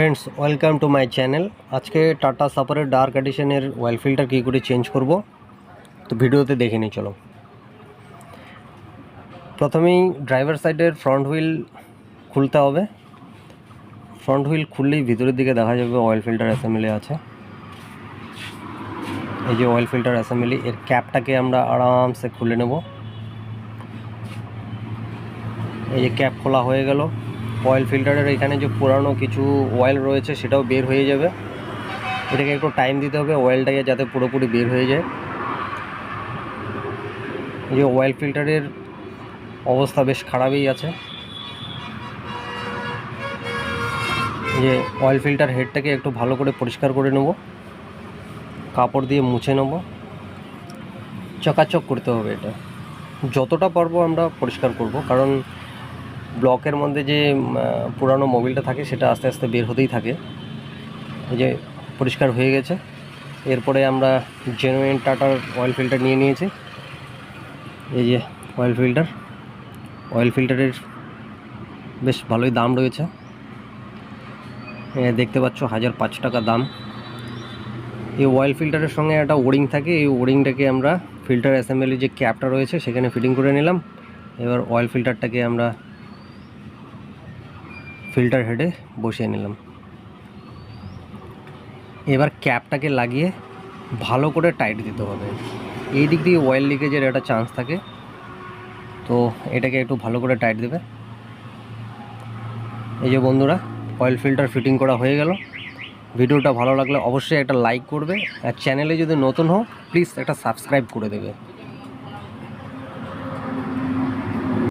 Friends welcome to my channel আজকে টাটা সাপারের dark এডিশনের অয়েল ফিল্টার কী করে চেঞ্জ করব? তো ভিডিওতে দেখে নিই, চলো। প্রথমেই ড্রাইভার সাইডের ফ্রন্ট হুইল খুলতে হবে। ফ্রন্ট হুইল খুললেই ভিতরের দিকে দেখা যাবে অয়েল ফিল্টার অ্যাসেম্বলি আছে। এই যে অয়েল ফিল্টার অ্যাসেম্বলি এর ক্যাপটাকে আমরা আরামসে খুলে নেব। এই যে ক্যাপ খোলা হয়ে গেল। অয়েল ফিল্টারের এখানে যে পুরানো কিছু অয়েল রয়েছে সেটাও বের হয়ে যাবে। এটাকে একটু টাইম দিতে হবে অয়েলটাকে যাতে পুরোপুরি বের হয়ে যায়। যে অয়েল ফিল্টারের অবস্থা বেশ খারাপই আছে। যে অয়েল ফিল্টার হেডটাকে একটু ভালো করে পরিষ্কার করে নেব। কাপড় দিয়ে মুছে নেব। চকাচক করতে হবে এটা। যতটা পারব আমরা পরিষ্কার করব, কারণ ব্লকের মধ্যে যে পুরানো মোবিলটা থাকে, সেটা আস্তে আস্তে বের হতেই থাকে। এই যে, পরিষ্কার হয়ে গেছে। এরপরে আমরা জেনুইন টাটার অয়েল ফিল্টার নিয়ে নিয়েছি। এই যে অয়েল ফিল্টার অয়েল ফিল্টারের বেশ ভালোই দাম রয়েছে। দেখতে পাচ্ছ, হাজার পাঁচ টাকা দাম। এই অয়েল ফিল্টারের সঙ্গে একটা ওরিং থাকে। এই ওরিংটাকে আমরা ফিল্টার অ্যাসেম্বলি যে ক্যাপটা রয়েছে, সেখানে ফিটিং করে নিলাম। এবার অয়েল ফিল্টারটাকে আমরা ফিল্টার হেডে বসিয়ে নিলাম। এবার ক্যাপটাকে লাগিয়ে ভালো করে টাইট দিতে হবে। এই দিক দিয়ে অয়েল লিকেজের একটা চান্স থাকে। তো এটাকে একটু ভালো করে টাইট দেবে। এই যে বন্ধুরা অয়েল ফিল্টার ফিটিং করা হয়ে গেল। ভিডিওটা ভালো লাগলে অবশ্যই একটা লাইক করবে। আর চ্যানেলে যদি নতুন হও প্লিজ একটা সাবস্ক্রাইব করে দেবে।